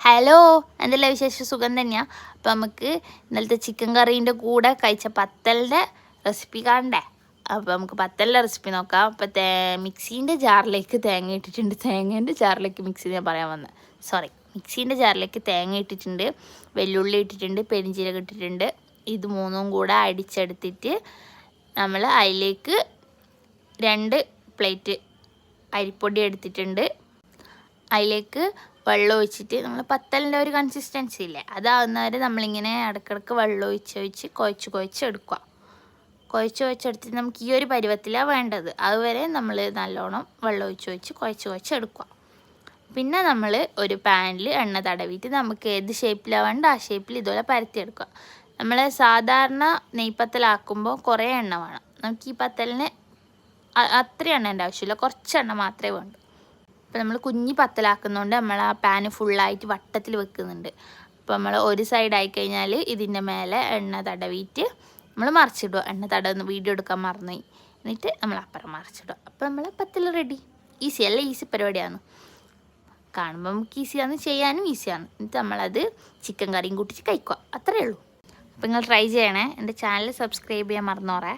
Hello എന്തെല്ലാം വിശേഷം? സുഖം തന്നെയാണ് അപ്പം നമുക്ക് ഇന്നലത്തെ ചിക്കൻ കറീന്റെ കൂടെ കഴിച്ച പത്തലിന്റെ റെസിപ്പി കാണണ്ടേ? അപ്പോൾ നമുക്ക് പത്തലിന്റെ റെസിപ്പി നോക്കാം. അപ്പോൾ തേ മിക്സീന്റെ ജാറിലേക്ക് തേങ്ങ ഇട്ടിട്ടുണ്ട്. തേങ്ങേന്റെ ജാറിലേക്ക് മിക്സി ഞാൻ പറയാൻ വന്നത് സോറി മിക്സീന്റെ ജാറിലേക്ക് തേങ്ങ ഇട്ടിട്ടുണ്ട്. വെല്ലുള്ളി ഇട്ടിട്ടുണ്ട്. പെരിഞ്ചീരകം ഇട്ടിട്ടുണ്ട്. ഇത് മൂന്നും കൂടെ അടിച്ചെടുത്തിട്ട് നമ്മൾ അതിലേക്ക് രണ്ട് പ്ലേറ്റ് അരിപ്പൊടി എടുത്തിട്ടുണ്ട്. അതിലേക്ക് വെള്ളം ഒഴിച്ചിട്ട് നമ്മൾ പത്തലിന്റെ ഒരു കൺസിസ്റ്റൻസി ഇല്ലേ? അതാവുന്നവരെ നമ്മളിങ്ങനെ ഇടയ്ക്കിടയ്ക്ക് വെള്ളം ഒഴിച്ച് ഒഴിച്ച് കുഴച്ച് കുഴച്ച് എടുക്കുക. കുഴച്ച് കുഴച്ചെടുത്തിട്ട് നമുക്ക് ഈ ഒരു പരുവത്തിലാണ് വേണ്ടത്. അതുവരെ നമ്മൾ നല്ലോണം വെള്ളം ഒഴിച്ച് ഒഴിച്ച് കുഴച്ച് കുഴച്ച് എടുക്കുക. പിന്നെ നമ്മൾ ഒരു പാനിൽ എണ്ണ തടവിയിട്ട് നമുക്ക് ഏത് ഷേപ്പിലാണ് വേണ്ട ആ ഷേപ്പിൽ ഇതുപോലെ പരത്തിയെടുക്കുക നമ്മൾ സാധാരണ നെയ്പ്പത്തലാക്കുമ്പോൾ കുറേ എണ്ണ വേണം. നമുക്ക് ഈ പത്തലിന് അത്രയും എണ്ണേന്റെ ആവശ്യമില്ല. കുറച്ച് എണ്ണ മാത്രമേ വേണ്ടൂ. അപ്പോൾ നമ്മൾ കുഞ്ഞി പത്തലാക്കുന്നതുകൊണ്ട് നമ്മൾ ആ പാന് ഫുള്ളായിട്ട് വട്ടത്തിൽ വെക്കുന്നുണ്ട്. അപ്പോൾ നമ്മൾ ഒരു സൈഡ് ആയി കഴിഞ്ഞാൽ ഇതിന്റെ മേലെ എണ്ണ തടവിയിട്ട് നമ്മൾ മറിച്ചിടുക. എണ്ണ തടവുന്ന വീഡിയോ എടുക്കാൻ മറന്നുപോയി എന്നിട്ട് നമ്മൾ അപ്പുറം മറിച്ചിടുക. അപ്പോൾ നമ്മൾ പത്തൽ റെഡി ഈസി അല്ല? ഈസി പരിപാടിയാണ്. കാണുമ്പോൾ നമുക്ക് ഈസിയാണ് ചെയ്യാനും ഈസിയാണ് എന്നിട്ട് നമ്മളത് ചിക്കൻ കറിയും കൂട്ടിച്ച് കഴിക്കുക. അത്രയേ ഉള്ളൂ. അപ്പോൾ നിങ്ങൾ ട്രൈ ചെയ്യണേ. എന്റെ ചാനൽ സബ്സ്ക്രൈബ് ചെയ്യാൻ മറന്നോറേ.